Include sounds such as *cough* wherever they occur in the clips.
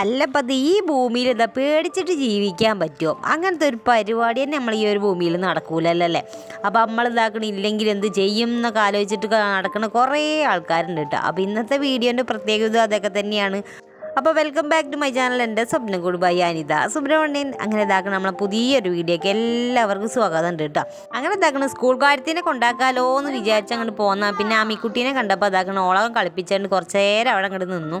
അല്ലപ്പം അത് ഈ ഭൂമിയിൽ എന്താ പേടിച്ചിട്ട് ജീവിക്കാൻ പറ്റുമോ അങ്ങനത്തെ ഒരു പരിപാടി തന്നെ നമ്മൾ ഈ ഒരു ഭൂമിയിൽ നടക്കൂലല്ലോ? അല്ലേ അപ്പോൾ നമ്മൾ ഇതാക്കണില്ലെങ്കിൽ എന്ത് ചെയ്യും എന്നൊക്കെ ആലോചിച്ചിട്ട് നടക്കുന്ന കുറേ ആൾക്കാരുണ്ട് കേട്ടോ. അപ്പോൾ ഇന്നത്തെ വീഡിയോന്റെ പ്രത്യേകത അതൊക്കെ തന്നെയാണ്. അപ്പോൾ welcome back to my channel എന്റെ സ്വപ്നം കുടുംബായി അനിത. സുബ്രഹ്മണ്യൻ അങ്ങനെ ഇതാക്കണം നമ്മളെ പുതിയൊരു വീഡിയോക്ക് എല്ലാവർക്കും സ്വാഗതം ഉണ്ട് കേട്ടോ. അങ്ങനെ ഇതാക്കണം സ്കൂൾ കാര്യത്തിനെ കൊണ്ടാക്കാലോ എന്ന് വിചാരിച്ച് അങ്ങോട്ട് പോന്ന. പിന്നെ അമ്മിക്കുട്ടീനെ കണ്ടപ്പോൾ ഇതാക്കണം ഓളകം കളിപ്പിച്ചുകൊണ്ട് കുറച്ചേരം അവിടെ അങ്ങോട്ട് നിന്നു.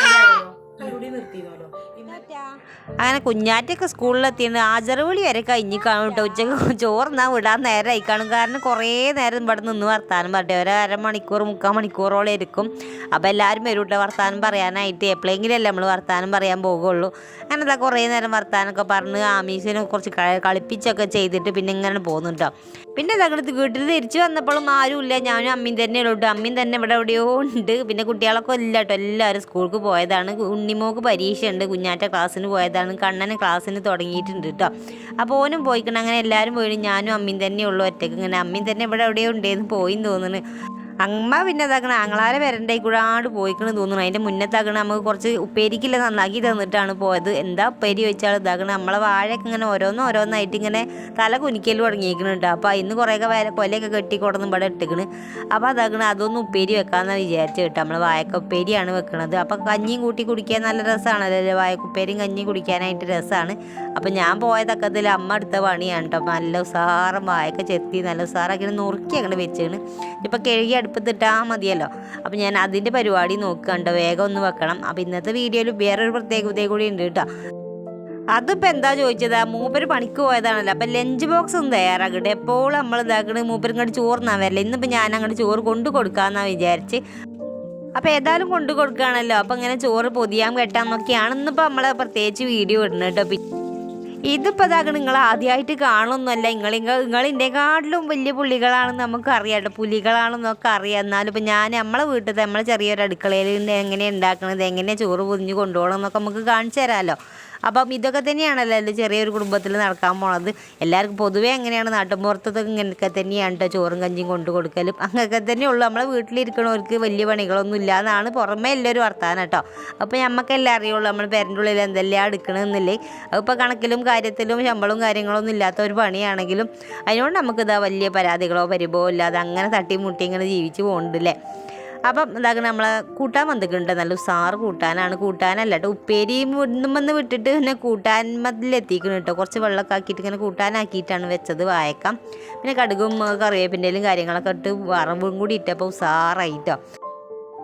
divertido അങ്ങനെ കുഞ്ഞാറ്റൊക്കെ സ്കൂളിലെത്തിയിട്ട് ആചരവിളി വരെ കഴിഞ്ഞ് കാണും കേട്ടോ. ഉച്ചയ്ക്ക് ചോറുന്നാ വിടാൻ നേരമായി കാണും കാരണം കുറേ നേരം ഇവിടെ നിന്ന് വർത്താനം പറയട്ടെ ഒരു അരമണിക്കൂർ മുക്കാൽ മണിക്കൂറോളം ഇരിക്കും അപ്പോൾ എല്ലാവരും വരും കേട്ടോ വർത്താനം പറയാനായിട്ട്. എപ്പോഴെങ്കിലും അല്ലേ നമ്മൾ വർത്താനം പറയാൻ പോകുള്ളൂ അങ്ങനെ ഇതാ കുറേ നേരം വർത്താനമൊക്കെ പറഞ്ഞ് ആമീസിനെ കുറച്ച് കളിപ്പിച്ചൊക്കെ ചെയ്തിട്ട് പിന്നെ ഇങ്ങനെ പോകുന്നു കേട്ടോ. പിന്നെ ഇതങ്ങോട്ട് വീട്ടിൽ തിരിച്ചു വന്നപ്പോഴും ആരുമില്ല ഞാനും അമ്മയും തന്നെ ഉള്ളൂ അമ്മയും തന്നെ ഇവിടെ എവിടെയോ ഉണ്ട്. പിന്നെ കുട്ടികളൊക്കെ ഇല്ല കേട്ടോ. എല്ലാവരും സ്കൂൾക്ക് പോയതാണ്. ഉണ്ണിമോക്ക് പരീക്ഷ ഉണ്ട് കുഞ്ഞാറ്റ ക്ലാസ്സിന് പോയതാണ്. കണ്ണന് ക്ലാസ്സിന് തുടങ്ങിയിട്ടുണ്ട് കേട്ടോ അപ്പോൾ ഓനും പോയിക്കണം. അങ്ങനെ എല്ലാവരും പോയിട്ട് ഞാനും അമ്മീൻ തന്നെ ഉള്ളൂ. ഒറ്റയ്ക്ക് ഇങ്ങനെ അമ്മയും തന്നെ ഇവിടെ എവിടെയോ ഉണ്ടേന്ന് പോയിന്ന് തോന്നുന്നു അമ്മ പിന്നെ തകണ ആങ്ങളാരെ വരണ്ടേ കൂടാണ്ട് പോയിക്കണെന്ന് തോന്നുന്നു. അതിന്റെ മുന്നത്താക്കണ നമുക്ക് കുറച്ച് ഉപ്പേരിക്കില്ല നന്നാക്കി തന്നിട്ടാണ് പോയത്. എന്താ ഉപ്പേരി വെച്ചാൽ ഇതാക്കണം നമ്മളെ വാഴയൊക്കെ ഇങ്ങനെ ഓരോന്ന് ഓരോന്നായിട്ട് ഇങ്ങനെ തല കുനിക്കൽ തുടങ്ങിയിരിക്കുന്നുണ്ട് അപ്പോൾ ഇന്ന് കുറേയൊക്കെ വേല കൊലയൊക്കെ കെട്ടി കൊടുന്ന് ഇവിടെ ഇട്ടിക്കണ്. അപ്പോൾ അതാക്കണം അതൊന്നും ഉപ്പേരി വെക്കാമെന്നാണ് വിചാരിച്ചു കേട്ടോ. നമ്മൾ വായക്ക ഉപ്പേരിയാണ് വെക്കണത്. അപ്പോൾ കഞ്ഞിയും കൂട്ടി കുടിക്കാൻ നല്ല രസമാണല്ലോ വായക്കുപ്പേരിയും കഞ്ഞിയും കുടിക്കാനായിട്ട് രസമാണ് അപ്പോൾ ഞാൻ പോയതൊക്കത്തിൽ അമ്മ എടുത്ത പണിയാണ് കേട്ടോ. നല്ല ഉസാറും വായക്ക ചെത്തി നല്ല ഉസാറാക്കി നുറുക്കി അങ്ങനെ വെച്ചാണ് ഇപ്പോൾ കഴുകി അടുപ്പത്തിട്ടാൽ മതിയല്ലോ. അപ്പോൾ ഞാൻ അതിന്റെ പരിപാടി നോക്കുകണ്ടോ വേഗം ഒന്ന് വെക്കണം. അപ്പോൾ ഇന്നത്തെ വീഡിയോയിൽ വേറൊരു പ്രത്യേകത കൂടി ഉണ്ട് കേട്ടോ. അതിപ്പോൾ എന്താ ചോദിച്ചത്? മൂപ്പര് പണിക്ക് പോയതാണല്ലോ. അപ്പം ലഞ്ച് ബോക്സ് ഒന്നും തയ്യാറാക്കട്ടെ. എപ്പോഴും നമ്മൾ ഇതാക്കണത് മൂപ്പര് ഇങ്ങോട്ട് ചോറിനാ വരില്ല. ഇന്നിപ്പോൾ ഞാൻ അങ്ങോട്ട് ചോറ് കൊണ്ട് കൊടുക്കാമെന്നാണ് വിചാരിച്ച്. അപ്പോൾ ഏതായാലും കൊണ്ടു കൊടുക്കുകയാണല്ലോ അപ്പോൾ ഇങ്ങനെ ചോറ് പൊതിയാൻ കെട്ടാന്നൊക്കെയാണ് ഇന്നിപ്പോൾ നമ്മൾ പ്രത്യേകിച്ച് വീഡിയോ ഇടുന്നത് കേട്ടോ. ഇതിപ്പോൾ ഇതാക്കണം നിങ്ങൾ ആദ്യമായിട്ട് കാണുന്നല്ല നിങ്ങൾ നിങ്ങൾ നിങ്ങളിന്റെക്കാട്ടിലും വലിയ പുള്ളികളാണെന്ന് നമുക്ക് അറിയാട്ടോ പുലികളാണെന്നൊക്കെ അറിയാം. എന്നാലും ഇപ്പം ഞാൻ നമ്മളെ വീട്ടിൽ നമ്മളെ ചെറിയൊരു അടുക്കളയിൽ എങ്ങനെയാണ് ഉണ്ടാക്കണത് എങ്ങനെയാണ് ചോറ് പൊതിഞ്ഞ് കൊണ്ടുപോകണം എന്നൊക്കെ നമുക്ക് കാണിച്ചു തരാമല്ലോ. അപ്പം ഇതൊക്കെ തന്നെയാണല്ലോ എന്റെ ചെറിയൊരു കുടുംബത്തിൽ നടക്കാൻ പോണത്. എല്ലാവർക്കും പൊതുവേ അങ്ങനെയാണ്. നാട്ടുമ്പുറത്തൊക്കെ ഇങ്ങനെയൊക്കെ തന്നെയാണ് കേട്ടോ ചോറും കഞ്ഞിയും കൊണ്ടു കൊടുക്കലും. അങ്ങനെയൊക്കെ തന്നെയുള്ളൂ നമ്മളെ വീട്ടിലിരിക്കണവർക്ക് വലിയ പണികളൊന്നും ഇല്ല പുറമേ എല്ലാവരും വർത്താനം കേട്ടോ അപ്പോൾ നമുക്കെല്ലാം അറിയുള്ളൂ. നമ്മൾ പേരന്റെ ഉള്ളിൽ എന്തെല്ലാം എടുക്കണമെന്നില്ലേ അതിപ്പോൾ കണക്കിലും കാര്യത്തിലും ശമ്പളവും കാര്യങ്ങളൊന്നും ഇല്ലാത്ത ഒരു പണിയാണെങ്കിലും അതിനോട് നമുക്കിതാ വലിയ പരാതികളോ പരിഭവമോ ഇല്ലാതെ അങ്ങനെ തട്ടിമുട്ടി ഇങ്ങനെ ജീവിച്ച് പോകുന്നുണ്ടല്ലേ അപ്പം ഇതാക്കുന്ന നമ്മളെ കൂട്ടാൻ വന്നിട്ടുണ്ട്. നല്ല ഉസാറ് കൂട്ടാനാണ്. കൂട്ടാനല്ല കേട്ടോ. ഉപ്പേരിയും ഒന്നും വന്ന് വിട്ടിട്ട് പിന്നെ കൂട്ടാൻ മതിലെത്തിക്കണം കേട്ടോ. കുറച്ച് വെള്ളമൊക്കെ ആക്കിയിട്ട് ഇങ്ങനെ കൂട്ടാനാക്കിയിട്ടാണ് വെച്ചത് വായക്കാം. പിന്നെ കടുകും കറിവേപ്പിന്റെയും കാര്യങ്ങളൊക്കെ ഇട്ട് വറവും കൂടി ഇട്ടപ്പോൾ ഉസാറായിട്ടോ.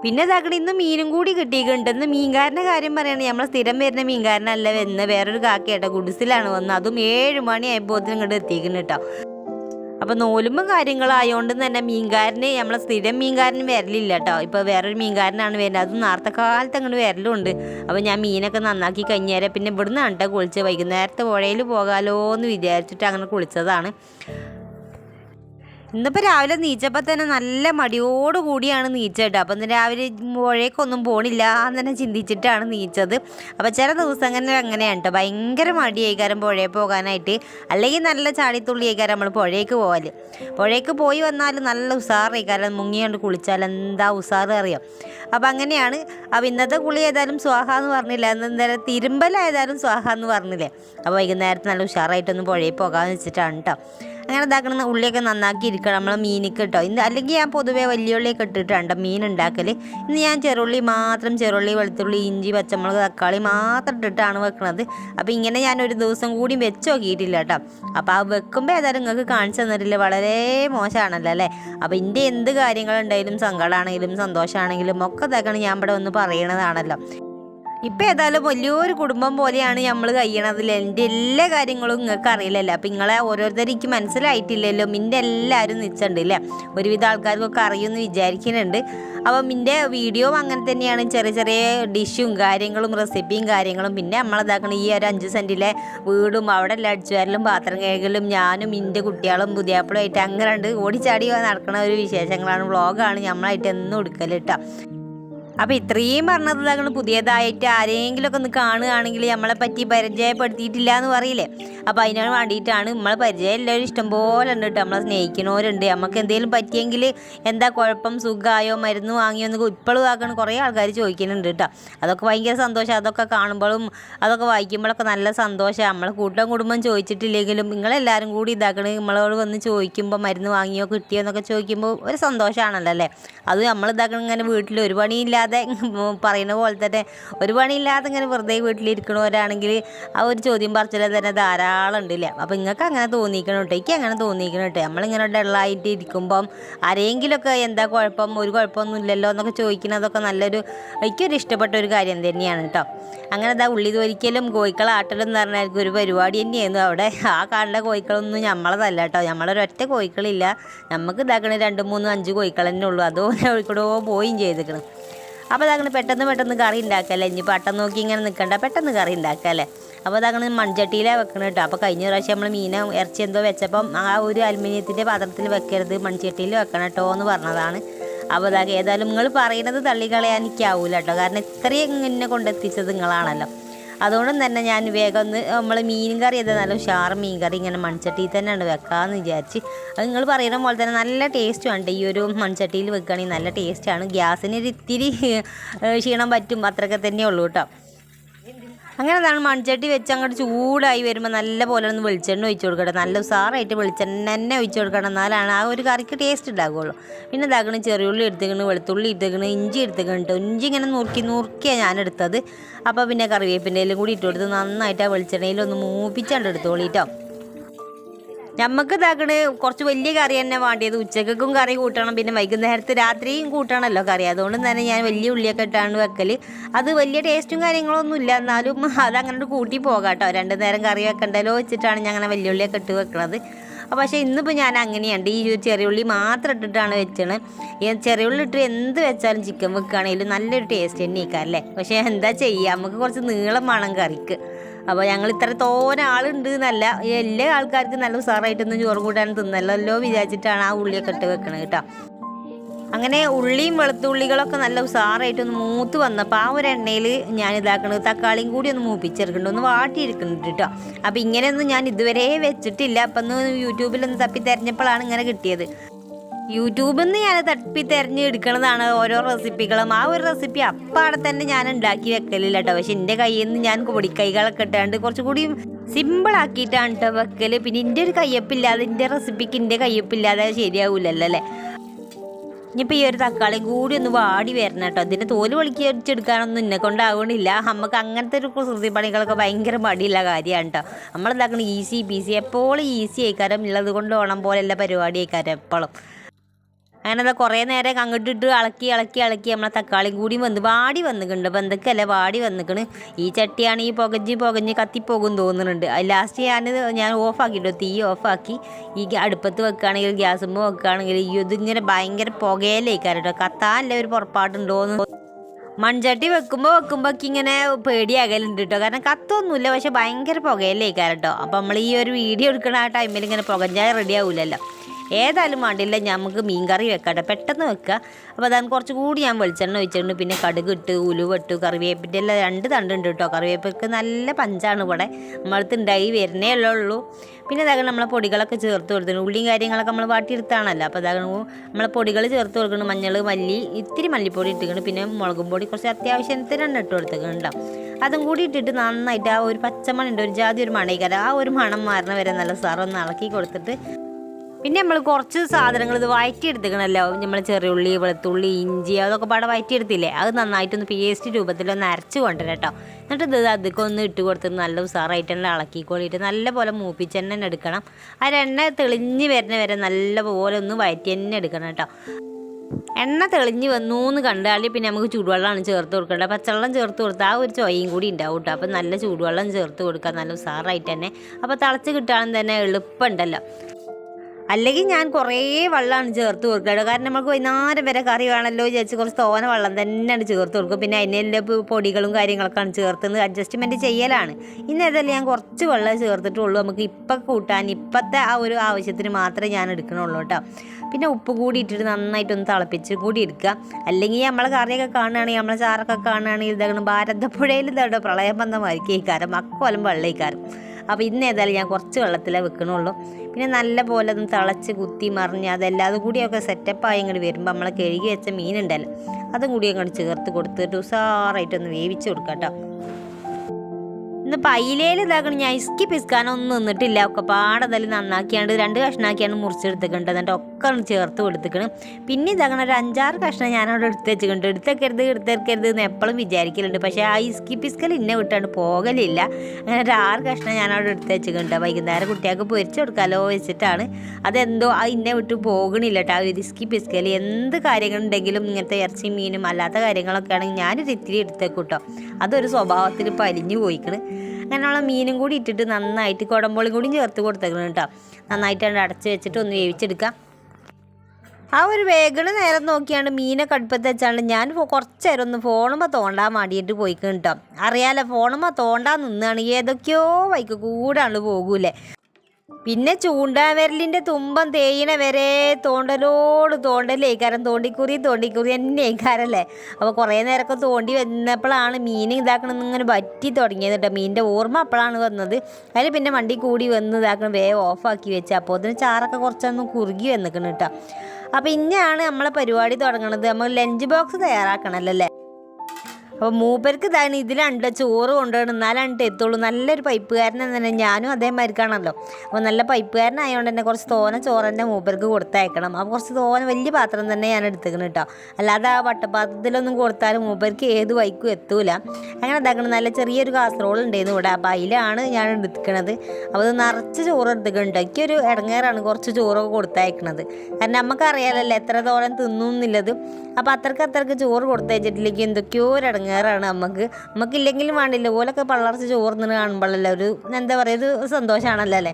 പിന്നെ ഇതാക്കണ ഇന്ന് മീനും കൂടി കിട്ടിയിട്ടുണ്ട്. ഇന്ന് മീൻകാരന്റെ കാര്യം പറയുകയാണെങ്കിൽ നമ്മൾ സ്ഥിരം വരുന്ന മീൻകാരനല്ല വന്ന് വേറൊരു കാക്കയാട്ടോ. ഗുഡിസിലാണ് വന്നത്. അതും ഏഴ് മണി ആയപ്പോൾ ഇങ്ങോട്ട് എത്തിക്കുന്നു കേട്ടോ. അപ്പോൾ നൂലുമ്പും കാര്യങ്ങളായതുകൊണ്ട് തന്നെ മീൻകാരന് നമ്മളെ സ്ഥിരം മീൻകാരന് വരലില്ല കേട്ടോ ഇപ്പോൾ വേറൊരു മീൻകാരനാണ് വരുന്നത്. അത് നേരത്തെ കാലത്ത് അങ്ങോട്ട് വരലുണ്ട്. അപ്പോൾ ഞാൻ മീനൊക്കെ നന്നാക്കി കഴിഞ്ഞേരം പിന്നെ ഇവിടുന്ന് കണ്ടോ കുളിച്ച് വൈകുന്നേരത്തെ പുഴയിൽ പോകാലോ എന്ന് വിചാരിച്ചിട്ട് അങ്ങനെ കുളിച്ചതാണ്. ഇന്നിപ്പോൾ രാവിലെ നീച്ചപ്പോൾ തന്നെ നല്ല മടിയോട് കൂടിയാണ് നീച്ചേട്ടോ അപ്പം ഇന്ന് രാവിലെ പുഴയ്ക്കൊന്നും പോണില്ല എന്ന് തന്നെ ചിന്തിച്ചിട്ടാണ് നീച്ചത്. അപ്പോൾ ചില ദിവസങ്ങളിൽ അങ്ങനെയാണ് കേട്ടോ ഭയങ്കര മടിയായിക്കാരം പുഴയിൽ പോകാനായിട്ട്. അല്ലെങ്കിൽ നല്ല ചാടിത്തുള്ളിയായിക്കാരം നമ്മൾ പുഴയ്ക്ക് പോകാൽ പുഴയ്ക്ക് പോയി വന്നാൽ നല്ല ഉസാറായിക്കാരം. മുങ്ങിയോണ്ട് കുളിച്ചാൽ എന്താ ഉസാറ് അറിയാം? അപ്പം അങ്ങനെയാണ്. അപ്പോൾ ഇന്നത്തെ കുളി ഏതായാലും സ്വാഹ എന്ന് പറഞ്ഞില്ല? എന്തായാലും തിരുമ്പലായതായാലും സ്വാഹ എന്ന് പറഞ്ഞില്ലേ? അപ്പോൾ വൈകുന്നേരത്ത് നല്ല ഉഷാറായിട്ടൊന്ന് പുഴയിൽ പോകാമെന്ന് വെച്ചിട്ടാണ് കേട്ടോ അങ്ങനെ ഇതാക്കണം ഉള്ളിയൊക്കെ നന്നാക്കി ഇരിക്കണം നമ്മൾ മീനിക്ക് കേട്ടോ ഇന്ന് അല്ലെങ്കിൽ ഞാൻ പൊതുവേ വലിയ ഉള്ളിയൊക്കെ ഇട്ടിട്ടുണ്ട് മീൻ ഉണ്ടാക്കൽ ഇന്ന് ഞാൻ ചെറുള്ളി മാത്രം ചെറുള്ളി വെളുത്തുള്ളി ഇഞ്ചി പച്ചമുളക് തക്കാളി മാത്രം ഇട്ടിട്ടാണ് വെക്കണത്. അപ്പോൾ ഇങ്ങനെ ഞാൻ ഒരു ദിവസം കൂടി വെച്ച് നോക്കിയിട്ടില്ല കേട്ടോ അപ്പോൾ ആ വെക്കുമ്പോൾ ഏതായാലും നിങ്ങൾക്ക് കാണിച്ചു തന്നിട്ടില്ല. വളരെ മോശമാണല്ലോ അല്ലേ? അപ്പോൾ എന്റെ എന്ത് കാര്യങ്ങളുണ്ടായാലും സങ്കടമാണെങ്കിലും സന്തോഷമാണെങ്കിലും ഒക്കെ ഇതാക്കണം ഞാൻ ഇവിടെ ഒന്ന് പറയണതാണല്ലോ. ഇപ്പം ഏതായാലും വലിയൊരു കുടുംബം പോലെയാണ് നമ്മൾ കഴിയണതിൽ എന്റെ എല്ലാ കാര്യങ്ങളും നിങ്ങൾക്ക് അറിയില്ലല്ലോ. അപ്പം നിങ്ങളെ ഓരോരുത്തർക്ക് മനസ്സിലായിട്ടില്ലല്ലോ. മിന്റെ എല്ലാവരും നിൽച്ചിട്ടുണ്ട് ഒരുവിധ ആൾക്കാർക്കൊക്കെ അറിയുമെന്ന് വിചാരിക്കുന്നുണ്ട് അപ്പം മിന്റെ വീഡിയോ അങ്ങനെ തന്നെയാണ്. ചെറിയ ചെറിയ ഡിഷും കാര്യങ്ങളും റെസിപ്പിയും കാര്യങ്ങളും. പിന്നെ നമ്മളിതാക്കണം ഈ ഒരു അഞ്ച് സെന്റിലെ വീടും അവിടെ എല്ലാം അടിച്ചുവാരലും പാത്രം കഴുകലും ഞാനും എന്റെ കുട്ടികളും പുതിയാപ്പിളും ആയിട്ട് അങ്ങനെ ഉണ്ട് ഓടിച്ചാടി നടക്കുന്ന ഒരു വിശേഷങ്ങളാണ്. വ്ളോഗാണ് നമ്മളായിട്ട് എന്നും എടുക്കൽ കേട്ടോ അപ്പോൾ ഇത്രയും പറഞ്ഞത് ഇതാകണം പുതിയതായിട്ട് ആരെങ്കിലുമൊക്കെ ഒന്ന് കാണുകയാണെങ്കിൽ നമ്മളെ പറ്റി പരിചയപ്പെടുത്തിയിട്ടില്ല എന്ന് പറയില്ലേ? അപ്പോൾ അതിനാണ് വേണ്ടിയിട്ടാണ് നമ്മളെ പരിചയം എല്ലാവരും ഇഷ്ടം പോലെ ഉണ്ട് കേട്ടോ. നമ്മളെ സ്നേഹിക്കണവരുണ്ട് നമുക്ക് എന്തെങ്കിലും പറ്റിയെങ്കിൽ എന്താ കുഴപ്പം സുഖമായോ മരുന്ന് വാങ്ങിയോ എന്ന് ഇപ്പോഴും ആക്കണം കുറേ ആൾക്കാർ ചോദിക്കുന്നുണ്ട് കേട്ടോ. അതൊക്കെ ഭയങ്കര സന്തോഷം. അതൊക്കെ കാണുമ്പോഴും അതൊക്കെ വായിക്കുമ്പോഴൊക്കെ നല്ല സന്തോഷം നമ്മളെ കൂട്ടം കുടുംബം ചോദിച്ചിട്ടില്ലെങ്കിലും നിങ്ങളെല്ലാവരും കൂടി ഇതാക്കണ. നമ്മളോട് വന്ന് ചോദിക്കുമ്പോൾ മരുന്ന് വാങ്ങിയോ കിട്ടിയോ എന്നൊക്കെ ചോദിക്കുമ്പോൾ ഒരു സന്തോഷമാണല്ലോ അല്ലേ? അത് നമ്മൾ ഇതാക്കണം ഇങ്ങനെ വീട്ടിൽ ഒരു പണിയില്ലാതെ പറയുന്ന പോലെ തന്നെ ഒരു പണിയില്ലാതെ ഇങ്ങനെ വെറുതെ വീട്ടിലിരിക്കണവരാണെങ്കിൽ ആ ഒരു ചോദ്യം പറച്ചില്ല തന്നെ ധാരാളം ഉണ്ട് ഇല്ലേ അപ്പോൾ നിങ്ങൾക്ക് അങ്ങനെ തോന്നിക്കണം കേട്ടോ എനിക്ക് അങ്ങനെ തോന്നിക്കണം കേട്ടോ നമ്മളിങ്ങനെ ഡള്ളായിട്ട് ഇരിക്കുമ്പം ആരെങ്കിലുമൊക്കെ എന്താ കുഴപ്പം? ഒരു കുഴപ്പമൊന്നും ഇല്ലല്ലോ എന്നൊക്കെ ചോദിക്കുന്നതൊക്കെ നല്ലൊരു എനിക്കൊരു ഇഷ്ടപ്പെട്ട ഒരു കാര്യം തന്നെയാണ് കേട്ടോ അങ്ങനെ എന്താ ഉള്ളി തോരിക്കലും കോഴിക്കളാട്ടലും എന്ന് പറഞ്ഞാൽ ഒരു പരിപാടി തന്നെയായിരുന്നു. അവിടെ ആ കാണുന്ന കോഴിക്കളൊന്നും നമ്മളതല്ല കേട്ടോ നമ്മളൊരൊറ്റ കോഴിക്കളില്ല. നമുക്ക് ഇതാക്കണ രണ്ട് മൂന്ന് അഞ്ച് കോഴിക്കൾ തന്നെ ഉള്ളൂ. അതോ കോഴിക്കൂടോ പോയും ചെയ്തിക്കണം. അപ്പോൾ അതങ്ങനെ പെട്ടെന്ന് പെട്ടെന്ന് കറി ഉണ്ടാക്കല്ലേ? ഇനി പട്ടം നോക്കി ഇങ്ങനെ നിൽക്കണ്ട പെട്ടെന്ന് കറി ഉണ്ടാക്കല്ലേ? അപ്പോൾ അതങ്ങനെ മൺചട്ടിയിലാണ് വെക്കണം കേട്ടോ. അപ്പോൾ കഴിഞ്ഞ പ്രാവശ്യം നമ്മൾ മീന ഇറച്ചി എന്തോ വെച്ചപ്പം ആ ഒരു അലുമിനിയത്തിന്റെ പാത്രത്തിൽ വെക്കരുത്. മൺചട്ടിയിൽ വെക്കണം കേട്ടോ എന്ന് പറഞ്ഞതാണ്. അപ്പോൾ അതാ ഏതായാലും നിങ്ങൾ പറയുന്നത് തള്ളിക്കളയാൻ എനിക്കാവൂല കേട്ടോ. കാരണം ഇത്രയും ഇങ്ങനെ കൊണ്ടെത്തിച്ചത് നിങ്ങളാണല്ലോ. അതുകൊണ്ടും തന്നെ ഞാൻ വേഗം ഒന്ന് നമ്മൾ മീൻ കറി ചെയ്താൽ നല്ല ഉഷാർ മീൻ കറി ഇങ്ങനെ മൺചട്ടിയിൽ തന്നെയാണ് വെക്കാമെന്ന് വിചാരിച്ച്. അത് നിങ്ങൾ പറയുന്ന പോലെ തന്നെ നല്ല ടേസ്റ്റും ഉണ്ട്. ഈ ഒരു മൺചട്ടിയിൽ വെക്കുകയാണെങ്കിൽ നല്ല ടേസ്റ്റാണ് ഗ്യാസിന് ഒരു ഇത്തിരി ക്ഷീണം പറ്റും. അത്രയൊക്കെ തന്നെ ഉള്ളൂ കേട്ടോ. അങ്ങനെ അതാണ് മൺചട്ടി വെച്ച് അങ്ങോട്ട് ചൂടായി വരുമ്പോൾ നല്ല പോലെ ഒന്ന് വെളിച്ചെണ്ണ ഒഴിച്ച് കൊടുക്കട്ടെ. നല്ല ഉസാറായിട്ട് വെളിച്ചെണ്ണ തന്നെ ഒഴിച്ച് കൊടുക്കണം. എന്നാലാണ് ആ ഒരു കറിക്ക് ടേസ്റ്റ് ഉണ്ടാകുള്ളൂ പിന്നെ ഇതാക്കണ ചെറിയുള്ളി എടുത്തേക്കണ് വെളുത്തുള്ളി എടുത്തേക്കണ് ഇഞ്ചി എടുത്തേക്കണ് കേട്ടോ ഇഞ്ചി ഇങ്ങനെ നുറുക്കി നുറുക്കിയാണ് ഞാൻ എടുത്തത്. അപ്പോൾ പിന്നെ കറിവേപ്പിന്റെ കൂടി ഇട്ട് കൊടുത്ത് നന്നായിട്ട് ആ വെളിച്ചെണ്ണയിലൊന്ന് മൂപ്പിച്ചാണ്ട് എടുത്തോളിട്ടോ നമുക്ക് ഇതാക്കണ് കുറച്ച് വലിയ കറി തന്നെ വേണ്ടിയത്. ഉച്ചക്കും കറി കൂട്ടണം പിന്നെ വൈകുന്നേരത്ത് രാത്രിയും കൂട്ടണമല്ലോ കറി. അതുകൊണ്ട് തന്നെ ഞാൻ വലിയ ഉള്ളിയൊക്കെ ഇട്ടാണ് വെക്കൽ അത് വലിയ ടേസ്റ്റും കാര്യങ്ങളൊന്നും ഇല്ല. എന്നാലും *laughs* അതങ്ങനെ കൂട്ടി പോകാം കേട്ടോ രണ്ട് നേരം കറി വെക്കണ്ടല്ലോ വെച്ചിട്ടാണ് ഞാൻ അങ്ങനെ വലിയ ഉള്ളിയൊക്കെ ഇട്ട് വെക്കണത്. അപ്പോൾ പക്ഷേ ഇന്നിപ്പോൾ ഞാൻ അങ്ങനെയുണ്ട് ഈ ഒരു ചെറിയ ഉള്ളി മാത്രം ഇട്ടിട്ടാണ് വെച്ചത് ഈ ചെറിയ ഉള്ളി ഇട്ട് എന്ത് വെച്ചാലും ചിക്കൻ വെക്കുകയാണെങ്കിലും നല്ലൊരു ടേസ്റ്റ് തന്നെ അല്ലേ? പക്ഷേ എന്താ ചെയ്യുക നമുക്ക് കുറച്ച് നീളം വേണം കറിക്ക്. അപ്പോൾ ഞങ്ങൾ ഇത്ര തോന ആളുണ്ട് എന്നല്ല എല്ലാ ആൾക്കാർക്കും നല്ല ഉസാറായിട്ടൊന്നും ചോറ് കൂട്ടാൻ തിന്നല്ലോ വിചാരിച്ചിട്ടാണ് ആ ഉള്ളിയൊക്കെ ഇട്ട് വെക്കണത് കേട്ടോ. അങ്ങനെ ഉള്ളിയും വെളുത്തുള്ളികളൊക്കെ നല്ല ഉസാറായിട്ടൊന്ന് മൂത്ത് വന്നപ്പോൾ ആ ഒരു എണ്ണയിൽ ഞാൻ ഇതാക്കണത് തക്കാളിയും കൂടി ഒന്ന് മൂപ്പിച്ചെടുക്കുന്നുണ്ട് ഒന്ന് വാട്ടിയെടുക്കുന്നുണ്ട് കേട്ടോ. അപ്പോൾ ഇങ്ങനെയൊന്നും ഞാൻ ഇതുവരെ വെച്ചിട്ടില്ല. അപ്പം ഒന്ന് യൂട്യൂബിലൊന്ന് തപ്പി തിരഞ്ഞപ്പോഴാണ് ഇങ്ങനെ കിട്ടിയത്. യൂട്യൂബിൽ നിന്ന് ഞാൻ തപ്പി തിരഞ്ഞെടുക്കണതാണ് ഓരോ റെസിപ്പികളും. ആ ഒരു റെസിപ്പി അപ്പാടെ തന്നെ ഞാൻ ഉണ്ടാക്കി വെക്കലില്ല കേട്ടോ പക്ഷെ എന്റെ കയ്യിൽ നിന്ന് ഞാൻ പൊടിക്കൈകളൊക്കെ ഇട്ടാണ്ട് കുറച്ചുകൂടി സിമ്പിൾ ആക്കിയിട്ടാണ് കേട്ടോ വെക്കൽ പിന്നെ എന്റെ ഒരു കയ്യപ്പില്ലാതെ എന്റെ റെസിപ്പിക്ക് എന്റെ കയ്യപ്പില്ലാതെ ശരിയാവില്ലല്ലോ അല്ലേ? ഇനിയിപ്പോൾ ഈ ഒരു തക്കാളി കൂടി ഒന്ന് വാടി വരണം കേട്ടോ അതിന്റെ തോൽ പൊളിച്ചെടുക്കാനൊന്നും എന്നെ കൊണ്ടാവണില്ല. നമുക്ക് അങ്ങനത്തെ ഒരു കുസൃതി പണികളൊക്കെ ഭയങ്കര മടിയുള്ള കാര്യമാണ് കേട്ടോ നമ്മളെന്താക്കണം? ഈസി പീസി എപ്പോഴും ഈസി ആയിക്കാരം. ഉള്ളത് കൊണ്ട് ഓണം പോലെയുള്ള പരിപാടി ആയിക്കാരം എപ്പോഴും അങ്ങനെ അതാ കുറേ നേരം അങ്ങോട്ടിട്ട് ഇളക്കി ഇളക്കി ഇളക്കി നമ്മളെ തക്കാളിയും കൂടി വന്ന് വാടി വന്നിട്ടുണ്ട്. അപ്പം എന്തൊക്കെയല്ല വാടി വന്നിക്കണ്? ഈ ചട്ടിയാണ് ഈ പുകഞ്ഞ് പുകഞ്ഞ് കത്തിപ്പോകും തോന്നുന്നുണ്ട്. ലാസ്റ്റ് ഞാൻ ഞാൻ ഓഫാക്കിട്ടോ തീ ഓഫാക്കി ഈ അടുപ്പത്ത് വെക്കുകയാണെങ്കിൽ ഗ്യാസുമ്പോൾ വെക്കുകയാണെങ്കിൽ ഈ ഇതിങ്ങനെ ഭയങ്കര പുകയിലേക്കാരം കേട്ടോ കത്താനല്ല ഒരു പുറപ്പാടുണ്ടോയെന്ന് മൺചട്ടി വെക്കുമ്പോൾ വെക്കുമ്പോൾ ഇങ്ങനെ പേടിയാകലുണ്ട് കേട്ടോ കാരണം കത്തൊന്നുമില്ല പക്ഷെ ഭയങ്കര പുകയിലേക്കാരം കേട്ടോ അപ്പം നമ്മൾ ഈ ഒരു വീഡിയോ എടുക്കുന്ന ആ ടൈമിൽ ഇങ്ങനെ പുകഞ്ഞാൽ റെഡി ആവില്ലല്ലോ ഏതായാലും വേണ്ടില്ല നമുക്ക് മീൻ കറി വെക്കട്ടെ. പെട്ടെന്ന് വെക്കുക അപ്പോൾ അതാണ് കുറച്ച് കൂടി ഞാൻ വെളിച്ചെണ്ണ ഒഴിച്ചിട്ടുണ്ട്. പിന്നെ കടുക് ഇട്ട് ഉലുവിട്ട് കറിവേപ്പിന്റെ എല്ലാം രണ്ട് തണ്ടുണ്ട് കേട്ടോ. കറിവേപ്പിക്ക് നല്ല പഞ്ചാണ് ഇവിടെ. നമ്മളടുത്ത് ഉണ്ടായി വരുന്നേ ഉള്ളൂ. പിന്നെ അതാകെ നമ്മളെ പൊടികളൊക്കെ ചേർത്ത് കൊടുത്തിട്ടുണ്ട്. ഉള്ളിയും കാര്യങ്ങളൊക്കെ നമ്മൾ വാട്ടിയെടുത്താണല്ലോ. അപ്പോൾ അതാകെ നമ്മളെ പൊടികൾ ചേർത്ത് കൊടുക്കണം മഞ്ഞൾ മല്ലി ഇത്തിരി മല്ലിപ്പൊടി ഇട്ടിക്കണം പിന്നെ മുളകും പൊടി കുറച്ച് അത്യാവശ്യത്തിനാണ് ഇട്ട് കൊടുത്തിട്ടുണ്ടോ അതും കൂടി ഇട്ടിട്ട് നന്നായിട്ട് ആ ഒരു പച്ചമണുണ്ട് ഒരു ജാതി ഒരു മണയിക്കാരം. ആ ഒരു മണം മാറണ വരെ നല്ല സാറൊന്ന് ഇളക്കി കൊടുത്തിട്ട് പിന്നെ നമ്മൾ കുറച്ച് സാധനങ്ങൾ ഇത് വഴറ്റിയെടുത്തിക്കണല്ലോ നമ്മൾ ചെറിയ ഉള്ളി വെളുത്തുള്ളി ഇഞ്ചി അതൊക്കെ പാടെ വഴറ്റിയെടുത്തില്ലേ അത് നന്നായിട്ടൊന്ന് പേസ്റ്റ് രൂപത്തിലൊന്ന് അരച്ച് കൊണ്ടുവരാം കേട്ടോ. എന്നിട്ട് ഇത് അതൊക്കെ ഒന്ന് ഇട്ട് കൊടുത്തിട്ട് നല്ല ഉസാറായിട്ട് കൊള്ളിയിട്ട് നല്ല പോലെ മൂപ്പിച്ച് തന്നെ എടുക്കണം. ആ എണ്ണ തെളിഞ്ഞ് വരുന്ന വരെ നല്ല പോലെ ഒന്ന് വഴറ്റി തന്നെ എടുക്കണം കേട്ടോ. എണ്ണ തെളിഞ്ഞ് വന്നു എന്ന് കണ്ടാൽ പിന്നെ നമുക്ക് ചൂടുവെള്ളമാണ് ചേർത്ത് കൊടുക്കേണ്ടത്. പച്ചവെള്ളം ചേർത്ത് കൊടുത്താൽ ആ ഒരു ചൊയ്യും കൂടി ഉണ്ടാവും കേട്ടോ. അപ്പോൾ നല്ല ചൂടുവെള്ളം ചേർത്ത് കൊടുക്കുക നല്ല ഉസാറായിട്ട് തന്നെ. അപ്പോൾ തിളച്ച് കിട്ടാനും തന്നെ എളുപ്പമുണ്ടല്ലോ. അല്ലെങ്കിൽ ഞാൻ കുറേ വെള്ളമാണ് ചേർത്ത് കൊടുക്കുക കാരണം നമുക്ക് വൈകുന്നേരം വരെ കറി വേണമല്ലോ വിചാരിച്ച് കുറച്ച് തോന വെള്ളം തന്നെയാണ് ചേർത്ത് കൊടുക്കും. പിന്നെ അതിനെല്ലാം പൊടികളും കാര്യങ്ങളൊക്കെയാണ് ചേർത്തുന്നത്. അഡ്ജസ്റ്റ്മെന്റ് ചെയ്യലാണ്. ഇന്ന് ഏതായാലും ഞാൻ കുറച്ച് വെള്ളം ചേർത്തിട്ടുള്ളൂ. നമുക്ക് ഇപ്പം കൂട്ടാൻ ഇപ്പോഴത്തെ ആ ഒരു ആവശ്യത്തിന് മാത്രമേ ഞാൻ എടുക്കണുള്ളൂ കേട്ടോ. പിന്നെ ഉപ്പ് കൂടി ഇട്ടിട്ട് നന്നായിട്ടൊന്ന് തിളപ്പിച്ച് കൂടി എടുക്കുക. അല്ലെങ്കിൽ നമ്മളെ കറിയൊക്കെ കാണുകയാണെങ്കിൽ നമ്മളെ ചാറൊക്കെ കാണുകയാണെങ്കിൽ ഇതാണ് ഭാരതപ്പുഴയിൽ ഇതാട്ടോ പ്രളയബന്ധമായിരിക്കും ഈ കാരം മക്കോലം വെള്ളം ഈ കാരം അപ്പോൾ ഇന്ന് ഏതായാലും ഞാൻ കുറച്ച് വെള്ളത്തിലേ വെക്കണുള്ളൂ. പിന്നെ നല്ല പോലെ ഒന്ന് തിളച്ച് കുത്തി മറിഞ്ഞ് അതെല്ലാം കൂടിയൊക്കെ സെറ്റപ്പായി ഇങ്ങോട്ട് വരുമ്പോൾ നമ്മളെ കഴുകി വെച്ച മീനുണ്ടല്ലോ അതും കൂടി അങ്ങോട്ട് ചേർത്ത് കൊടുത്തിട്ട് ഉസാറായിട്ടൊന്ന് വേവിച്ച് കൊടുക്കാം കേട്ടോ ഇന്ന് പൈലയിൽ ഇതാക്കണം. ഞാൻ ഇസ്കി പിസ്കാനൊന്നും നിന്നിട്ടില്ല. ഒക്കെ പാടതൽ നന്നാക്കിയാണ്ട് രണ്ട് കഷ്ണാക്കിയാണ് മുറിച്ചെടുത്തിട്ടുണ്ട്. എന്നിട്ട് ഒക്കെ ചേർത്ത് കൊടുത്തിക്കണം. പിന്നെ ഇതാക്കണം ഒരു അഞ്ചാറ് കഷ്ണം ഞാനവിടെ എടുത്ത് വെച്ചിട്ടുണ്ട്. എടുത്തേക്കരുത് എടുത്തേക്കരുത് എന്ന് എപ്പോഴും വിചാരിക്കലുണ്ട്. പക്ഷേ ആ ഇസ്കി പിസ്കൽ ഇന്നെ വിട്ടാണ്ട് പോകലില്ല. അങ്ങനെ ഒരു ആറ് കഷ്ണം ഞാനവിടെ എടുത്ത് വെച്ചിട്ടുണ്ട്. വൈകുന്നേരം കുട്ടികൾക്ക് പൊരിച്ചു കൊടുക്കാമല്ലോ വെച്ചിട്ടാണ്. അതെന്തോ ആ ഇന്നെ വിട്ട് പോകണില്ല കേട്ടോ. ആ ഒരു ഇസ്കി പിസ്കൽ എന്ത് കാര്യങ്ങളുണ്ടെങ്കിലും ഇങ്ങനത്തെ ഇറച്ചി മീനും അല്ലാത്ത കാര്യങ്ങളൊക്കെ ആണെങ്കിൽ ഞാനൊരു ഇത്തിരി എടുത്തേക്കൂട്ടോ കേട്ടോ. അതൊരു സ്വഭാവത്തിൽ പലിഞ്ഞു പോയിക്കണ്. അങ്ങനെയുള്ള മീനും കൂടി ഇട്ടിട്ട് നന്നായിട്ട് കുടമ്പോളും കൂടി ചേർത്ത് കൊടുത്തേക്കണം കേട്ടോ. നന്നായിട്ട് അടച്ച് വെച്ചിട്ട് ഒന്ന് വേവിച്ചെടുക്കാം. ആ ഒരു വേഗണ നേരം നോക്കിയാണ് മീനൊക്കെ അടുപ്പത്ത് വെച്ചാണ് ഞാൻ കുറച്ച് നേരം ഒന്ന് ഫോണുമ്പോൾ തോണ്ടാൻ വേണ്ടിയിട്ട് പോയിക്കും കേട്ടോ. അറിയാലോ ഫോണുമ്പോൾ തോണ്ടാൻ നിന്നാണ്. ഏതൊക്കെയോ വൈക്ക് കൂടാണ്ട് പോകൂലേ പിന്നെ ചൂണ്ടാവിരലിന്റെ തുമ്പം തേയിണ വരെ തോണ്ടലോട് തോണ്ടലേക്കാരം തോണ്ടിക്കുറി തോണ്ടിക്കുറി തന്നെ ഏക്കാരല്ലേ അപ്പോൾ കുറേ നേരമൊക്കെ തോണ്ടി വന്നപ്പോഴാണ് മീൻ ഇതാക്കണം ഇങ്ങനെ പറ്റി തുടങ്ങിയത് കേട്ടോ. മീനിന്റെ ഓർമ്മ അപ്പോഴാണ് വന്നത്. അതിൽ പിന്നെ വണ്ടി കൂടി വന്ന് ഇതാക്കണം വേഗം ഓഫാക്കി വെച്ച്. അപ്പോൾ അതിന് ചാറൊക്കെ കുറച്ചൊന്ന് കുറുകി വന്നിക്കണം കേട്ടോ. അപ്പോൾ ഇന്നെയാണ് നമ്മളെ പരിപാടി തുടങ്ങണത്. നമ്മൾ ലഞ്ച് ബോക്സ് തയ്യാറാക്കണമല്ലോ അല്ലേ? അപ്പോൾ മൂപ്പർക്ക് ഇതാണ് ഇതിലുണ്ട് ചോറ് കൊണ്ടുപോകണം എന്നാലാണ് എത്തുള്ളൂ. നല്ലൊരു പൈപ്പുകാരൻ തന്നെ ഞാനും അതേമാതിരിക്കാണല്ലോ അപ്പോൾ നല്ല പൈപ്പുകാരനായതുകൊണ്ട് തന്നെ കുറച്ച് തോന ചോറ് തന്നെ മൂപ്പർക്ക് കൊടുത്തയക്കണം. അപ്പോൾ കുറച്ച് തോന വലിയ പാത്രം തന്നെ ഞാൻ എടുത്തേക്കണം കേട്ടോ. അല്ലാതെ ആ വട്ടപ്പാത്രത്തിലൊന്നും കൊടുത്താലും മൂപ്പർക്ക് ഏത് വൈക്കും എത്തൂല. അങ്ങനെ ഇതാക്കണം നല്ല ചെറിയൊരു കാസറോൾ ഉണ്ടായിരുന്നു ഇവിടെ. അപ്പോൾ അതിലാണ് ഞാൻ എടുക്കണത് അപ്പോൾ അത് നിറച്ച് ചോറ് എടുത്തേക്കുന്നുണ്ട് എനിക്കൊരു ഇടങ്ങേറാണ് കുറച്ച് ചോറൊക്കെ കൊടുത്തയക്കണത്. കാരണം നമുക്കറിയാലല്ലോ എത്ര തോരം തിന്നുന്നില്ലത്. അപ്പോൾ അത്രയ്ക്ക് അത്രയ്ക്ക് ചോറ് കൊടുത്തയച്ചിട്ടില്ലെങ്കിൽ എന്തൊക്കെയോ ഒരു ഇടങ്ങേറാണ് നമുക്ക്. നമുക്കില്ലെങ്കിലും വേണ്ടില്ല. ഓലൊക്കെ പള്ളറച്ച് ചോറ് കാണുമ്പോഴല്ലേ ഒരു എന്താ പറയുക ഒരു സന്തോഷമാണല്ലോ അല്ലേ?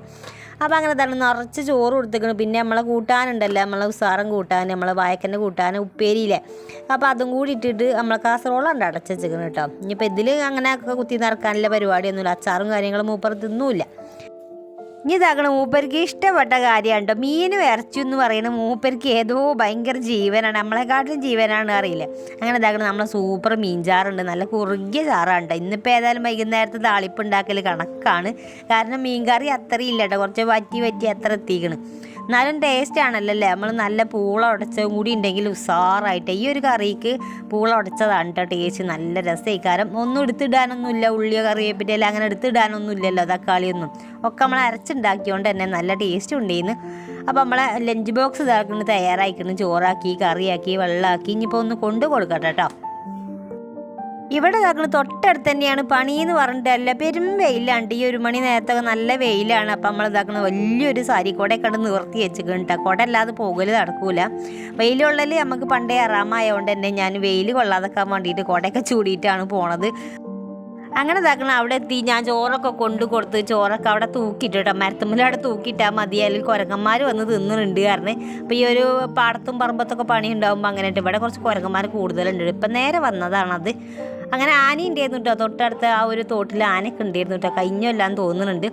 അപ്പോൾ അങ്ങനെ തന്നെ നിറച്ച് ചോറ് കൊടുത്തേക്കണം പിന്നെ നമ്മളെ കൂട്ടാനുണ്ടല്ലോ. നമ്മളെ ഉസാറും കൂട്ടാൻ നമ്മളെ വായക്കന്റെ കൂട്ടാൻ ഉപ്പേരിയില്ലേ? അപ്പോൾ അതും കൂടി ഇട്ടിട്ട് നമ്മളെ കാസറോളുണ്ട് അടച്ച് വെച്ചേക്കണം കേട്ടോ. ഇനിയിപ്പോൾ ഇതിൽ അങ്ങനെ കുത്തി നിറക്കാനുള്ള പരിപാടിയൊന്നുമില്ല. അച്ചാറും കാര്യങ്ങളും മൂപ്പർ ഇനി ഇതാകണം മൂപ്പർക്ക് ഇഷ്ടപ്പെട്ട കാര്യമാണ് കേട്ടോ മീനും ഇറച്ചി എന്ന് പറയുന്ന മൂപ്പർക്ക് ഏതോ ഭയങ്കര ജീവനാണ്. നമ്മളെക്കാട്ടിലും ജീവനാണ് അറിയില്ല. അങ്ങനെ ഇതാകണം നമ്മളെ സൂപ്പർ മീൻ ചാറുണ്ട് നല്ല കുറുകിയ ചാറാണ് കേട്ടോ ഇന്നിപ്പോൾ ഏതായാലും വൈകുന്നേരത്തെ താളിപ്പ് ഉണ്ടാക്കൽ കണക്കാണ്. കാരണം മീൻ കറി അത്രയും ഇല്ല കേട്ടോ കുറച്ച് വറ്റി വറ്റി അത്ര എത്തിക്കണം. എന്നാലും ടേസ്റ്റ് ആണല്ലോ അല്ലേ നമ്മൾ നല്ല പൂള ഉടച്ചതും കൂടി ഉണ്ടെങ്കിൽ ഉസാറായിട്ട്. ഈ ഒരു കറിക്ക് പൂള ഉടച്ചതാണ് കേട്ടോ ടേസ്റ്റ് നല്ല രസമായി കാരണം ഒന്നും എടുത്തിടാനൊന്നുമില്ല. ഉള്ളിയോ കറിവേപ്പിന്റെ അങ്ങനെ എടുത്തിടാനൊന്നും ഇല്ലല്ലോ തക്കാളിയൊന്നും. ഒക്കെ നമ്മൾ അരച്ചുണ്ടാക്കിയോണ്ട് തന്നെ നല്ല ടേസ്റ്റ് ഉണ്ടായിരുന്നു അപ്പോൾ നമ്മളെ ലഞ്ച് ബോക്സ് ഇതാക്കുന്നത് തയ്യാറായിക്കണം. ചോറാക്കി കറിയാക്കി വെള്ളമാക്കി ഇനിയിപ്പോൾ ഒന്ന് കൊണ്ടു കൊടുക്കട്ടെ കേട്ടോ ഇവിടെ ഇതാക്കുന്നത് തൊട്ടടുത്ത് തന്നെയാണ് പണി എന്ന് അല്ല പെരും വെയിലാണ്ട് ഈ ഒരു മണി നേരത്തൊക്കെ നല്ല വെയിലാണ്. അപ്പം നമ്മൾ ഇതാക്കുന്നത് വലിയൊരു സാരി കുട കണ്ട് നിവർത്തി വെച്ചിട്ടുണ്ട് കുട അല്ലാതെ നടക്കൂല. വെയിലുള്ളതിൽ നമുക്ക് പണ്ടേ അറാമായതുകൊണ്ട് തന്നെ ഞാൻ വെയിൽ കൊള്ളാതെക്കാൻ വേണ്ടിയിട്ട് കുടയൊക്കെ ചൂടിയിട്ടാണ് പോണത്. അങ്ങനെ ഇതാക്കണം അവിടെ എത്തി. ഞാൻ ചോറൊക്കെ കൊണ്ടു കൊടുത്ത് ചോറൊക്കെ അവിടെ തൂക്കിയിട്ട് കേട്ടോ മരത്തുമ്പിൽ അവിടെ തൂക്കിയിട്ടാൽ മതി. അല്ലെങ്കിൽ കുരങ്ങന്മാർ വന്ന് തിന്നുന്നുണ്ട് കാരണം അപ്പോൾ ഈ ഒരു പാടത്തും പറമ്പത്തൊക്കെ പണി ഉണ്ടാകുമ്പോൾ അങ്ങനെ ഇവിടെ കുറച്ച് കുരങ്ങന്മാർ കൂടുതലുണ്ട്. ഇപ്പം നേരെ വന്നതാണത്. അങ്ങനെ ആന ഉണ്ടായിരുന്നു കേട്ടോ തൊട്ടടുത്ത് ആ ഒരു തോട്ടിൽ ആനയൊക്കെ ഉണ്ടായിരുന്നു കേട്ടോ കഴിഞ്ഞല്ലാന്ന് തോന്നുന്നുണ്ട്.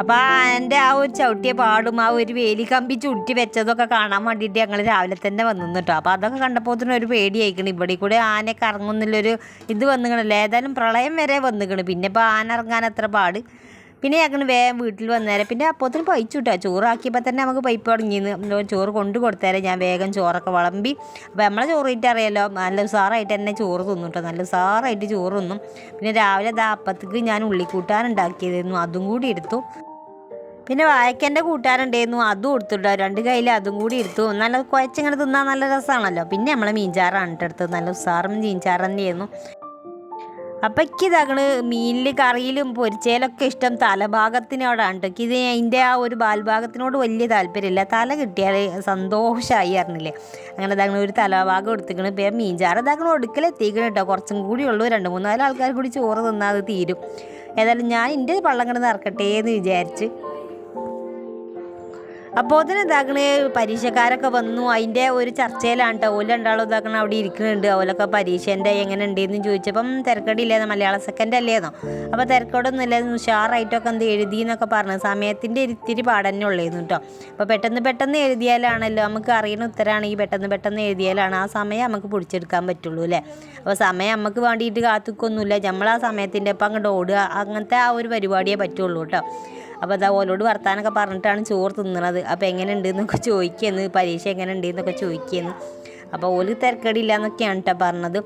അപ്പോൾ എന്റെ ആ ഒരു ചവിട്ടിയ പാടും ആ ഒരു വേലി കമ്പി ചുരുട്ടി വെച്ചതൊക്കെ കാണാൻ വേണ്ടിയിട്ട് ഞങ്ങൾ രാവിലെ തന്നെ വന്നു കേട്ടോ. അപ്പോൾ അതൊക്കെ കണ്ടപ്പോൾ തന്നെ ഒരു പേടിയായിക്കണം. ഇവിടെ കൂടെ ആനയൊക്കെ ഇറങ്ങുന്നില്ലൊരു ഇത് വന്നിക്കണല്ലോ ഏതായാലും പ്രളയം വരെ വന്നിക്കണ്. പിന്നെ ഇപ്പോൾ ആന ഇറങ്ങാൻ എത്ര പാട്? പിന്നെ ഞങ്ങൾ വേഗം വീട്ടിൽ വന്നേരം പിന്നെ അപ്പോത്തിന് പൈച്ചു കിട്ടുക ചോറാക്കിയപ്പോൾ തന്നെ നമുക്ക് പൈപ്പ് തുടങ്ങിയെന്ന് ചോറ് കൊണ്ടു കൊടുത്തേരെ. ഞാൻ വേഗം ചോറൊക്കെ വിളമ്പി. അപ്പോൾ നമ്മളെ ചോറ് ഇട്ട് അറിയാലോ. നല്ല ഉസാറായിട്ട് തന്നെ ചോറ് തിന്നു കേട്ടോ നല്ല ഉസാറായിട്ട് ചോറ് തിന്നും. പിന്നെ രാവിലെ ദാ അപ്പത്തേക്ക് ഞാൻ ഉള്ളിക്കൂട്ടാൻ ഉണ്ടാക്കിയതായിരുന്നു അതും കൂടി എടുത്തു. പിന്നെ വായക്കന്റെ കൂട്ടാനുണ്ടായിരുന്നു അതും എടുത്തിട്ടോ രണ്ട് കയ്യിൽ അതും കൂടി എടുത്തു. നല്ല കുഴച്ചിങ്ങനെ തിന്നാൻ നല്ല രസമാണല്ലോ പിന്നെ നമ്മളെ മീൻചാറാണ് ഇട്ടെടുത്തത് നല്ല ഉസാറും മീൻചാറ് തന്നെയായിരുന്നു അപ്പം ഇതാകണ് മീനിൽ കറിയിലും പൊരിച്ചയിലൊക്കെ ഇഷ്ടം തലഭാഗത്തിനോടാണ് കേട്ടോ ഇത് അതിന്റെ ആ ഒരു ബാൽഭാഗത്തിനോട് വലിയ താല്പര്യമില്ല തല കിട്ടിയാൽ സന്തോഷമായി അറിഞ്ഞില്ലേ? അങ്ങനെ ഇതാകണ ഒരു തലഭാഗം എടുത്തിക്കണ്. ഇപ്പം മീൻചാറ് ഇതാകണ ഒടുക്കലെത്തിക്കണം കേട്ടോ കുറച്ചും കൂടി ഉള്ളൂ രണ്ട് മൂന്നാൽ ആൾക്കാർ കൂടി ചോറ് തിന്നാൽ അത് തീരും. ഏതായാലും ഞാൻ എന്റെ പള്ളം കിടന്ന് ഇറക്കട്ടെ എന്ന് വിചാരിച്ച്. അപ്പോൾ അതിന് ഇതാക്കണ പരീക്ഷക്കാരൊക്കെ വന്നു. അതിന്റെ ഒരു ചർച്ചയിലാണ് കേട്ടോ ഓല രണ്ടാളും ഇതാക്കണ അവിടെ ഇരിക്കുന്നുണ്ട് ഓലൊക്കെ പരീക്ഷേന്റെ എങ്ങനെ ഉണ്ടെന്ന് ചോദിച്ചപ്പം തിരക്കടിയില്ലായിരുന്നു മലയാള സെക്കൻഡ് അല്ലേന്നോ അപ്പോൾ തിരക്കോടൊന്നും ഇല്ലായിരുന്നു ഉഷാറായിട്ടൊക്കെ എന്ത് എഴുതി എന്നൊക്കെ പറഞ്ഞു. സമയത്തിന്റെ ഇത്തിരി പാടന്നെ ഉള്ളേന്നു കേട്ടോ. അപ്പോൾ പെട്ടെന്ന് പെട്ടെന്ന് എഴുതിയാലാണല്ലോ. നമുക്ക് അറിയുന്ന ഉത്തരമാണെങ്കിൽ പെട്ടെന്ന് പെട്ടെന്ന് എഴുതിയാലാണ് ആ സമയം നമുക്ക് പിടിച്ചെടുക്കാൻ പറ്റുള്ളൂ അല്ലേ? അപ്പോൾ സമയം നമുക്ക് വേണ്ടിയിട്ട് കാത്തുക്കൊന്നുമില്ല നമ്മൾ ആ സമയത്തിന്റെ ഒപ്പം അങ്ങോട്ട് ഓടുക. അങ്ങനത്തെ ആ ഒരു പരിപാടിയേ പറ്റുള്ളൂ കേട്ടോ. അപ്പോൾ അതാ ഓലോട് വർത്താനൊക്കെ പറഞ്ഞിട്ടാണ് ചോറ് തിന്നണത്. അപ്പോൾ എങ്ങനെ ഉണ്ട് എന്നൊക്കെ ചോദിക്കുന്നു പരീക്ഷ എങ്ങനെ ഉണ്ട് എന്നൊക്കെ ചോദിക്കുന്നു. അപ്പോൾ ഓൽ തിരക്കടിയില്ല എന്നൊക്കെയാണ് കേട്ടോ പറഞ്ഞത്.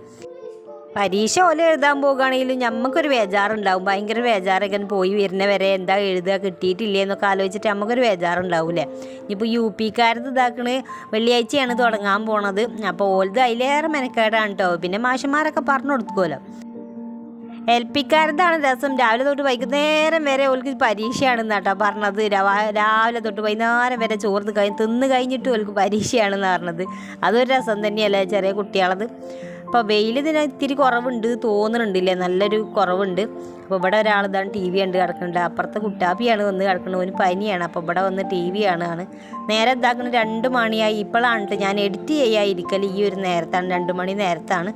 പരീക്ഷ ഓല എഴുതാൻ പോകുകയാണെങ്കിലും നമുക്കൊരു ബേജാറുണ്ടാവും. ഭയങ്കര ബേജാറൊക്കെ പോയി വരുന്ന വരെ എന്താ എഴുതുക കിട്ടിയിട്ടില്ലേ എന്നൊക്കെ ആലോചിച്ചിട്ട് നമുക്കൊരു ബേജാറുണ്ടാവില്ലേ? ഇനിയിപ്പോൾ യു പിക്കാരത് ഇതാക്കണ് വെള്ളിയാഴ്ചയാണ് തുടങ്ങാൻ പോണത്. അപ്പോൾ ഓലത് അതിലേറെ മെനക്കേടാണ് കേട്ടോ പിന്നെ മാഷന്മാരൊക്കെ പറഞ്ഞു കൊടുക്കുമല്ലോ എൽ ദിവസം രാവിലെ തൊട്ട് വൈകുന്നേരം വരെ ഓൾക്ക് പരീക്ഷയാണെന്ന് കേട്ടോ പറഞ്ഞത്. രാവിലെ തൊട്ട് വൈകുന്നേരം വരെ ചോർന്ന് കഴിഞ്ഞ് തിന്ന് കഴിഞ്ഞിട്ട് ഓൾക്ക് പരീക്ഷയാണെന്ന് പറഞ്ഞത്. അതൊരു രസം തന്നെയല്ലേ ചെറിയ കുട്ടികളത്. അപ്പോൾ വെയിൽ ഇതിന് ഇത്തിരി കുറവുണ്ട് തോന്നുന്നുണ്ടില്ലേ നല്ലൊരു കുറവുണ്ട്. അപ്പോൾ ഇവിടെ ഒരാൾ ഇതാണ് ടി വി കണ്ട് കിടക്കുന്നുണ്ട്. അപ്പുറത്തെ കുട്ടാപ്പിയാണ് വന്ന് കിടക്കുന്നത്. ഓന് പനിയാണ്. അപ്പോൾ ഇവിടെ വന്ന് ടി വി ആണ് നേരെ ഇതാക്കുന്നത് രണ്ട് മണിയായി. ഇപ്പോഴാണ് ഞാൻ എഡിറ്റ് ചെയ്യാതിരിക്കൽ ഈ ഒരു നേരത്താണ്. രണ്ട് മണി നേരത്താണ്.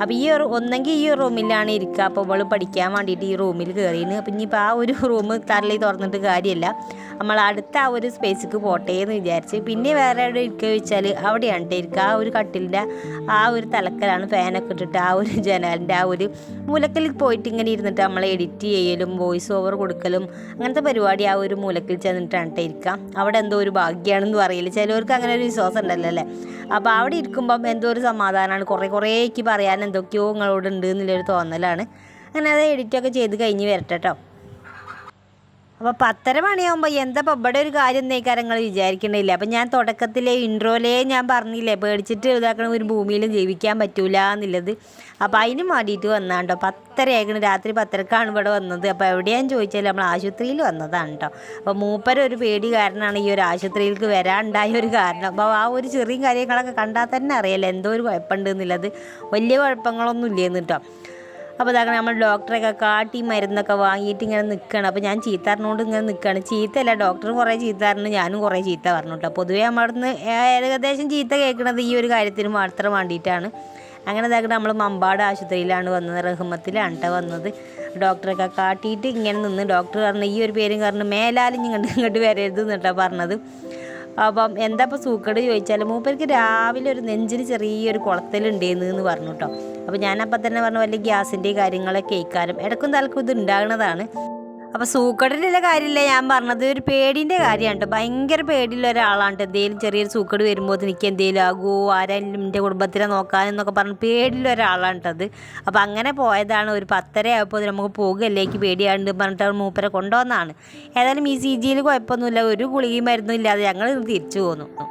അപ്പോൾ ഈ ഒന്നെങ്കിൽ ഈ റൂമിലാണ് ഇരിക്കുക. അപ്പോൾ ഇവൾ പഠിക്കാൻ വേണ്ടിയിട്ട് ഈ റൂമിൽ കയറിയിരുന്നു അപ്പം ഇനിയിപ്പോൾ ആ ഒരു റൂം തള്ളി തുറന്നിട്ട് കാര്യമില്ല നമ്മൾ അടുത്ത ആ ഒരു സ്പേസിക്ക് പോട്ടെ എന്ന് വിചാരിച്ച്. പിന്നെ വേറെ എവിടെ ഇരിക്കുക വെച്ചാൽ അവിടെയാണ് ഇരിക്കുക ആ ഒരു കട്ടിലിന്റെ ആ ഒരു തലക്കലാണ് ഫാനൊക്കെ ഇട്ടിട്ട് ആ ഒരു ജനാലിന്റെ ആ ഒരു മൂലക്കൽ പോയിട്ട് ഇങ്ങനെ ഇരുന്നിട്ട് നമ്മൾ എഡിറ്റ് ചെയ്യലും വോയിസ് ഓവർ കൊടുക്കലും അങ്ങനത്തെ പരിപാടി ആ ഒരു മൂലക്കിൽ ചെന്നിട്ടാണ് ട്ടോ ഇരിക്കുക അവിടെ എന്തോ ഒരു ഭാഗ്യമാണെന്ന് പറയില്ല ചിലവർക്ക് അങ്ങനെ ഒരു വിശ്വാസം ഉണ്ടല്ലോ അല്ലേ? അപ്പോൾ അവിടെ ഇരിക്കുമ്പം എന്തോ ഒരു സമാധാനമാണ് കുറേ കുറേക്ക് പറയാൻ എന്തൊക്കെയോ നിങ്ങളോട് ഉണ്ട് എന്നുള്ളൊരു തോന്നലാണ്. അങ്ങനെ അത് എഡിറ്റൊക്കെ ചെയ്ത് കഴിഞ്ഞ് വരട്ടെ കേട്ടോ അപ്പോൾ പത്തര മണിയാകുമ്പോൾ എന്താ ഇവിടെ ഒരു കാര്യം എന്നേക്കാരം നിങ്ങൾ വിചാരിക്കണില്ല? അപ്പം ഞാൻ തുടക്കത്തിലെ ഇൻട്രോലേ ഞാൻ പറഞ്ഞില്ലേ പേടിച്ചിട്ട് ഇതാക്കണ ഒരു ഭൂമിയിലും ജീവിക്കാൻ പറ്റൂല എന്നുള്ളത്. അപ്പോൾ അതിന് വേണ്ടിയിട്ട് വന്നാണ്ടോ? പത്തരയാക്കണ രാത്രി പത്തരക്കാണ് ഇവിടെ വന്നത്. അപ്പോൾ എവിടെയാന്ന് ചോദിച്ചാൽ നമ്മൾ ആശുപത്രിയിൽ വന്നതാണ് കേട്ടോ അപ്പോൾ മൂപ്പര ഒരു പേടി കാരണമാണ് ഈ ഒരു ആശുപത്രിയിലേക്ക് വരാണ്ടായ ഒരു കാരണം. അപ്പോൾ ആ ഒരു ചെറിയ കാര്യങ്ങളൊക്കെ കണ്ടാൽ തന്നെ അറിയാലോ എന്തോ ഒരു കുഴപ്പമുണ്ട് എന്നുള്ളത്. വലിയ കുഴപ്പങ്ങളൊന്നും ഇല്ലെന്ന് കേട്ടോ അപ്പോൾ ഇതാ നമ്മൾ ഡോക്ടറെയൊക്കെ കാട്ടി മരുന്നൊക്കെ വാങ്ങിയിട്ട് ഇങ്ങനെ നിൽക്കുകയാണ് അപ്പോൾ ഞാൻ ചീത്ത പറഞ്ഞുകൊണ്ട് ഇങ്ങനെ നിൽക്കുകയാണ് ചീത്തയല്ല ഡോക്ടർ കുറേ ചീത്ത പറഞ്ഞു ഞാനും കുറേ ചീത്ത പറഞ്ഞു കേട്ടോ പൊതുവേ നമ്മളടുന്ന് ഏകദേശം ചീത്ത കേൾക്കുന്നത് ഈ ഒരു കാര്യത്തിന് മാത്രം വേണ്ടിയിട്ടാണ്. അങ്ങനെ ഇതാക്കി നമ്മൾ മമ്പാട് ആശുപത്രിയിലാണ് വന്നത്. റഹ്മത്തിലാണ് കേട്ടോ വന്നത്. ഡോക്ടറൊക്കെ കാട്ടിയിട്ട് ഇങ്ങനെ നിന്ന്. ഡോക്ടർ പറഞ്ഞു ഈ ഒരു പേരും കാരണം മേലാലും ഇങ്ങോട്ട് ഇങ്ങോട്ട് വരരുത് എന്നിട്ടാണ് പറഞ്ഞത്. അപ്പം എന്താ ഇപ്പോൾ സൂക്കട് ചോദിച്ചാൽ മൂപ്പർക്ക് രാവിലെ ഒരു നെഞ്ചിന് ചെറിയൊരു കുളത്തലുണ്ടേന്ന് എന്ന് പറഞ്ഞു കേട്ടോ അപ്പോൾ ഞാനപ്പം തന്നെ പറഞ്ഞു വല്ല ഗ്യാസിന്റെ കാര്യങ്ങളൊക്കെ കേൾക്കാനും ഇടക്കും തലക്കും ഇത് ഉണ്ടാകുന്നതാണ് അപ്പോൾ സൂക്കടിന്റെ കാര്യമില്ല. ഞാൻ പറഞ്ഞത് ഒരു പേടിന്റെ കാര്യമാണ് ഭയങ്കര പേടിയുള്ള ഒരാളാണ് എന്തെങ്കിലും ചെറിയൊരു സൂക്കട് വരുമ്പോൾ എനിക്ക് എന്തെങ്കിലും ആകുമോ ആരെങ്കിലും എന്റെ കുടുംബത്തിനെ നോക്കാനെന്നൊക്കെ പറഞ്ഞ് പേടിയുള്ള ഒരാളാണ് അത്. അപ്പോൾ അങ്ങനെ പോയതാണ്. ഒരു പത്തര ആയപ്പോൾ നമുക്ക് പോകുകല്ലേക്ക് പേടിയാണ്ട് പറഞ്ഞിട്ട് മൂപ്പരെ കൊണ്ടുവന്നതാണ്. ഏതായാലും ഈ സി ജിയിൽ കുഴപ്പമൊന്നുമില്ല. ഒരു ഗുളികയും മരുന്നും ഇല്ലാതെ ഞങ്ങൾ തിരിച്ചു പോന്നു.